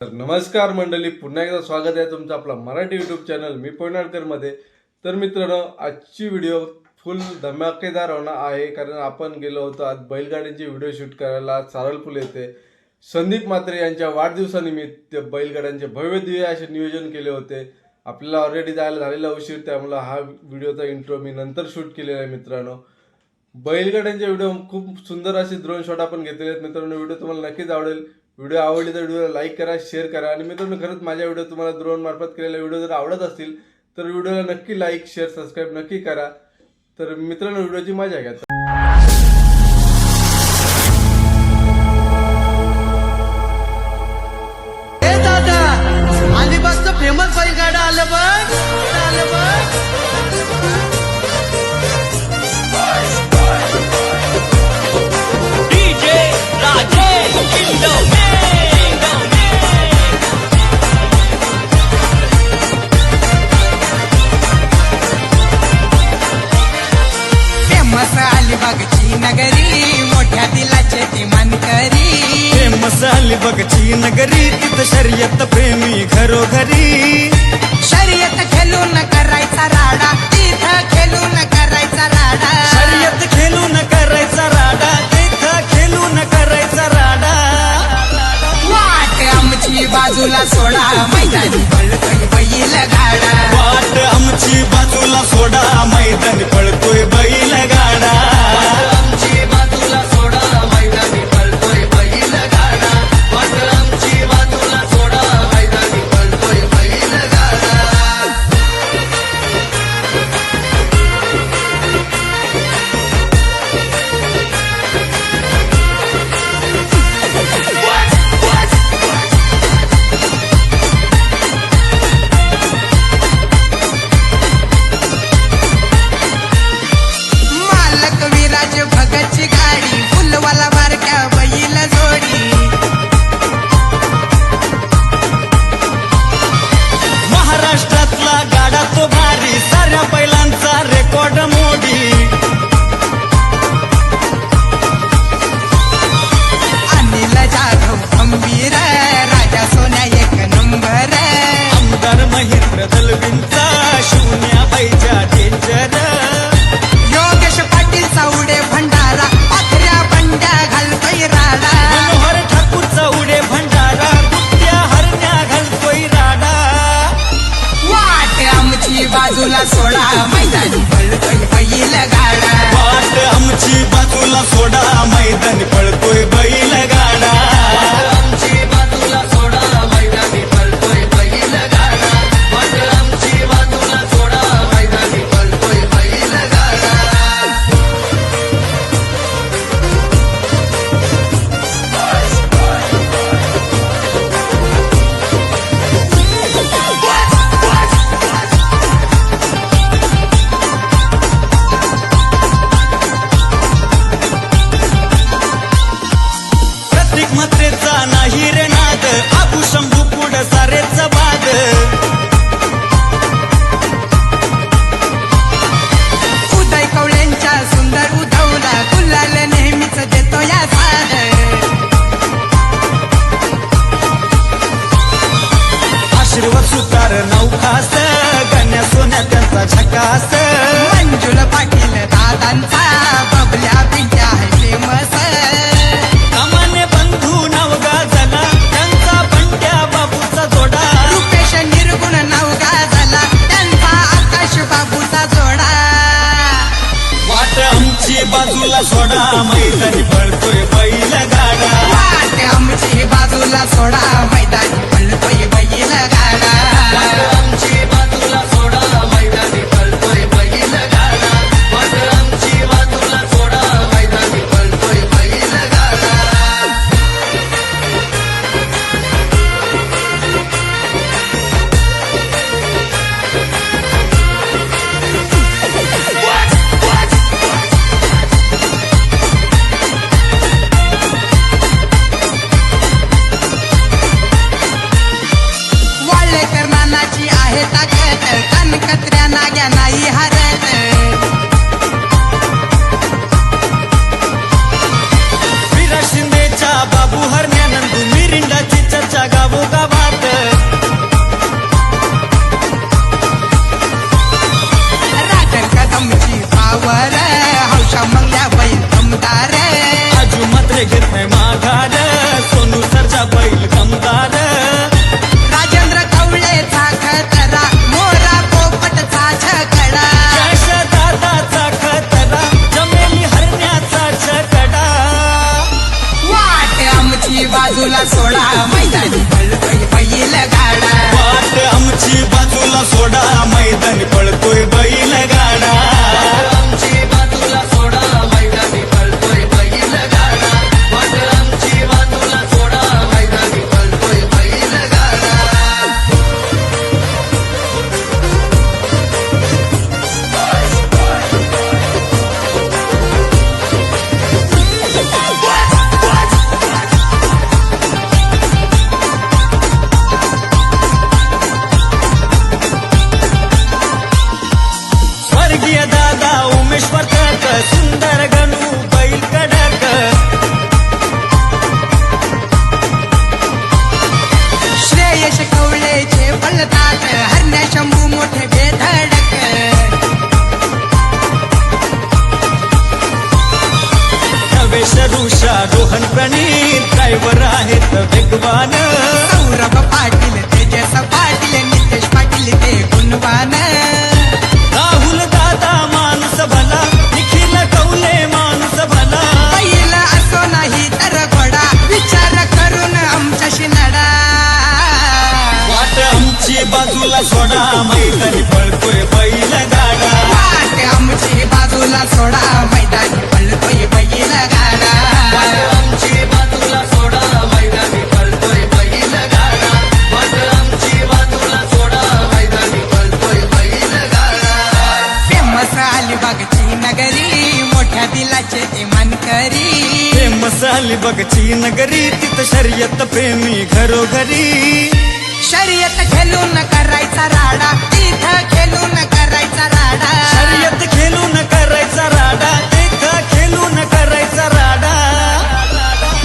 तर नमस्कार मंडळी पुन्हा एकदा स्वागत आहे तुमचं आपला मराठी यूट्यूब चॅनल मी पोयनाडकरमध्ये तर मित्रांनो आजची व्हिडिओ फुल धमाकेदार होणार आहे कारण आपण गेलो होतो आज बैलगाड्यांची व्हिडिओ शूट करायला सारलपूल येते संदीप मात्रे यांच्या वाढदिवसानिमित्त बैलगाड्यांचे भव्य दिवे असे नियोजन केले होते. आपल्याला ऑलरेडी जायला झालेला उशीर त्यामुळे हा व्हिडिओचा इंट्रो मी नंतर शूट केलेला आहे मित्रांनो. बैलगाड्यांचे व्हिडिओ खूप सुंदर असे ड्रोन शॉट आपण घेतलेले आहेत. मित्रांनो व्हिडिओ तुम्हाला नक्कीच आवडेल. व्हिडिओ आवडली तर व्हिडिओला लाईक करा शेअर करा. आणि मित्रांनो खरंच माझ्या व्हिडिओ तुम्हाला द्रोणमार्फत केलेला व्हिडिओ जर आवडत असतील तर व्हिडिओला नक्की लाईक शेअर सबस्क्राईब नक्की करा. तर मित्रांनो व्हिडिओची मजा घ्या. बाजूला सोडा मैदानी बैल गाडा वाट आमची बाजूला सोडा मैदानी पळतोय बैल गाडा मोहन प्रणीत ड्रायव्हर आहेत वेगवान. आपली नगरी तिथं शर्यत प्रेमी घरोघरी. शर्यत खेळून करायचा राडा तिथं न करायचा राडा. शर्यत खेळून करायचा राडा तिथं न करायचा राडा.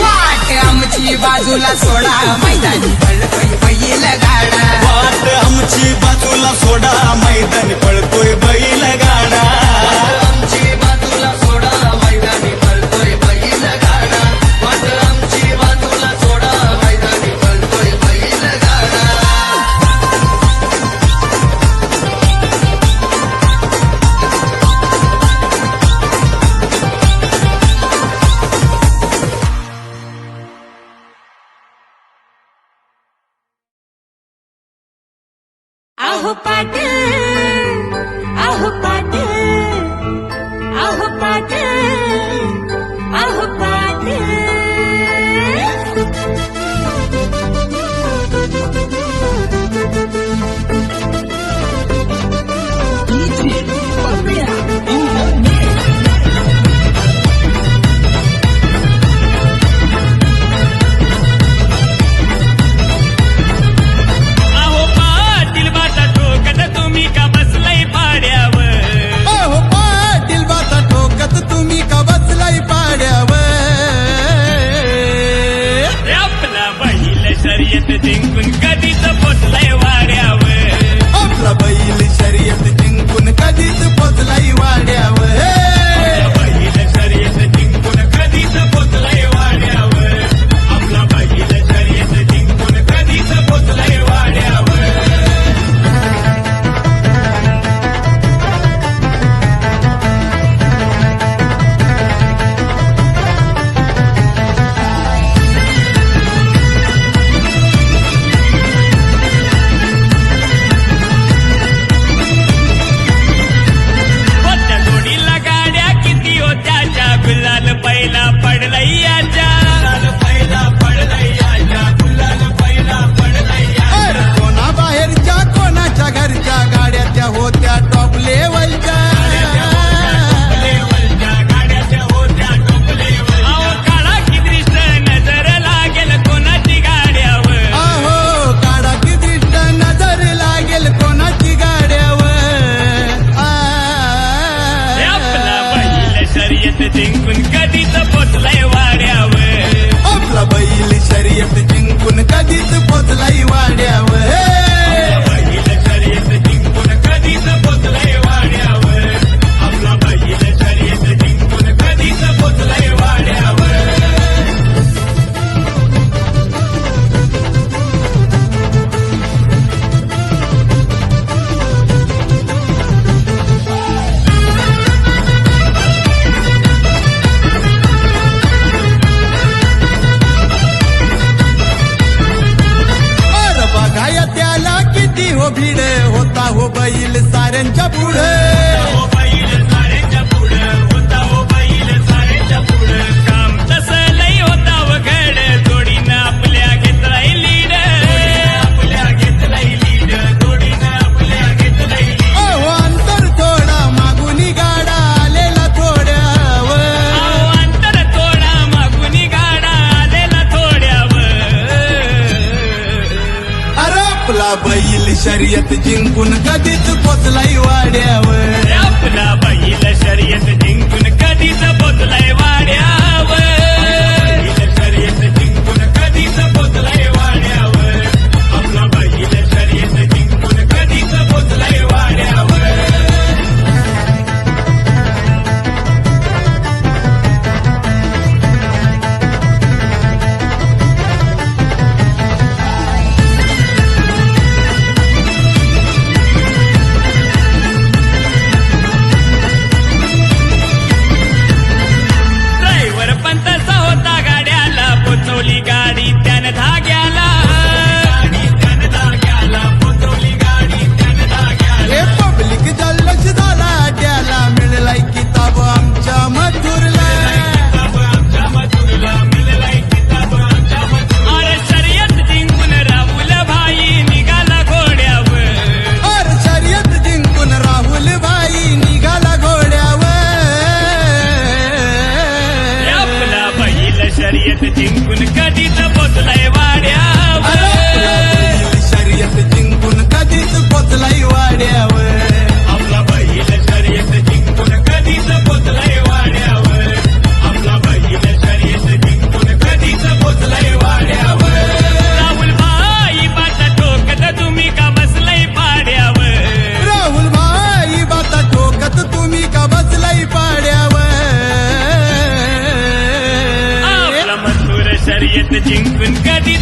वाट आमची बाजूला सोडा मैदानी पळतोय बैल गाडा. वाट आमची बाजूला सोडा मैदानी पळतोय बैल गाडा. mata తగ్గింపును కది Jink and Kadi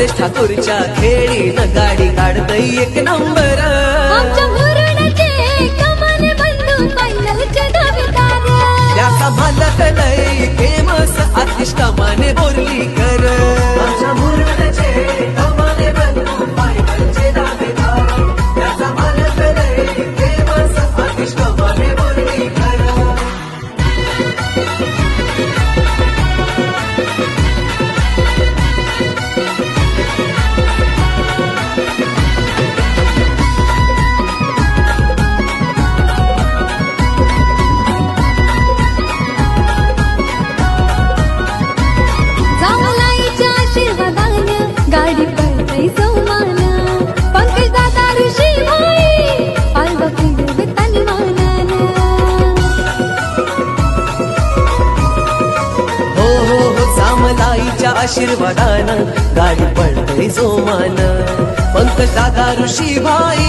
असते ठाकूरच्या खेळी न गाडी काढतय एक नंबर. त्याचा भांडत नाही फेमस आतिष्ठा माने बोरली आशीर्वादानं गाडी पडतय जोमान. पंत दादा ऋषी बाई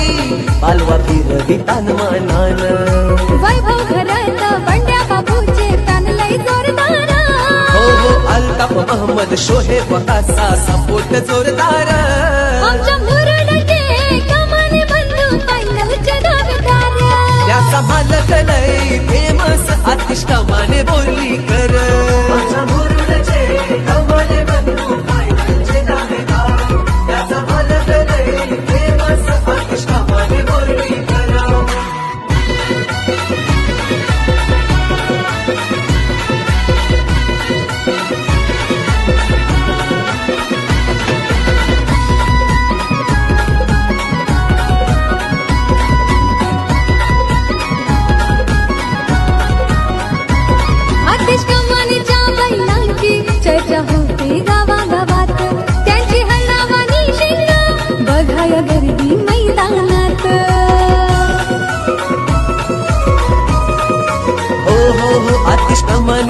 पालवा फिरली तान मानान वैभव घरात बंड्या बाबूचे तान लय जोरदार. हो, हो अहमद शोहे बकाचा सपोर्ट जोरदार. सांभाळत नाही फेमस आतिश कामाने बोलली कर. माझ्या मुरडचे कमाने बंधू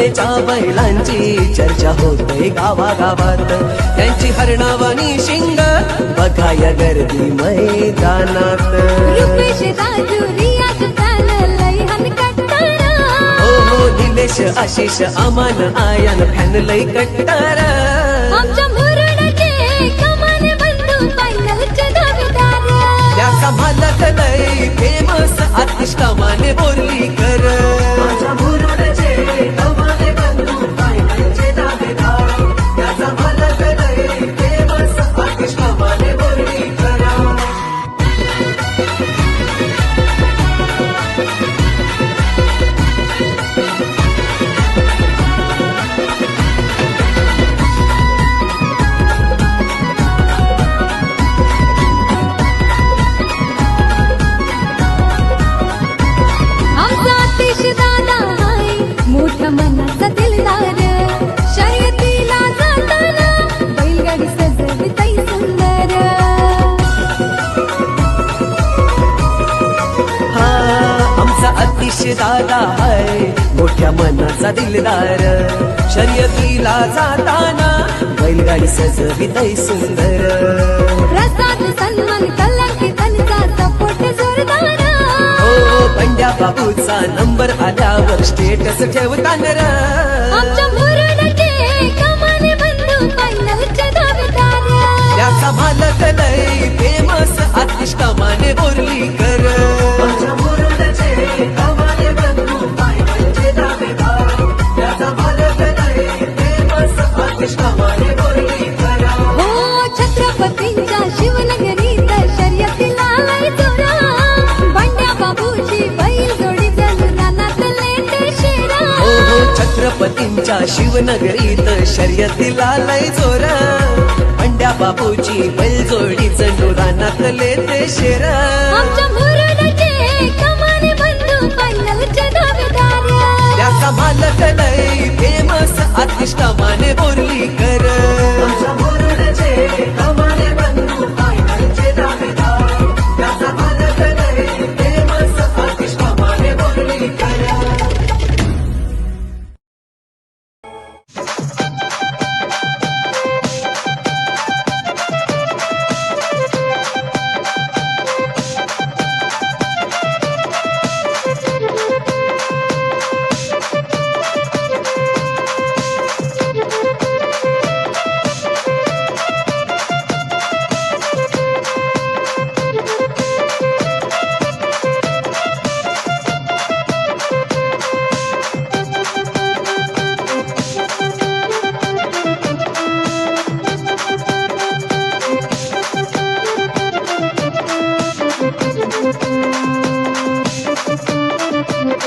रचनेच्या बैलांची चर्चा होते गावागावात. त्यांची हरणावानी शिंग बघा या गर्दी मैदानात. हो, हो, निलेश आशिष अमान आयन फॅन लई कट्टर. फेमस आतिष्कामाने बोलली कर माझ्या बाबूचा नंबर आल्यावर स्टेटस ठेवता त्याचा मालक नाही फेमस आतिश माने बोरली कर. तुमच्या शिवनगरीत शर्यतीला लय जोर. अंड्या बापूची बैलजोडी चंडू रानातले ते शेर. त्या कमालक नाही फेमस अतिष्ठा माने बोलली. Thank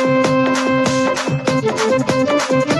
you.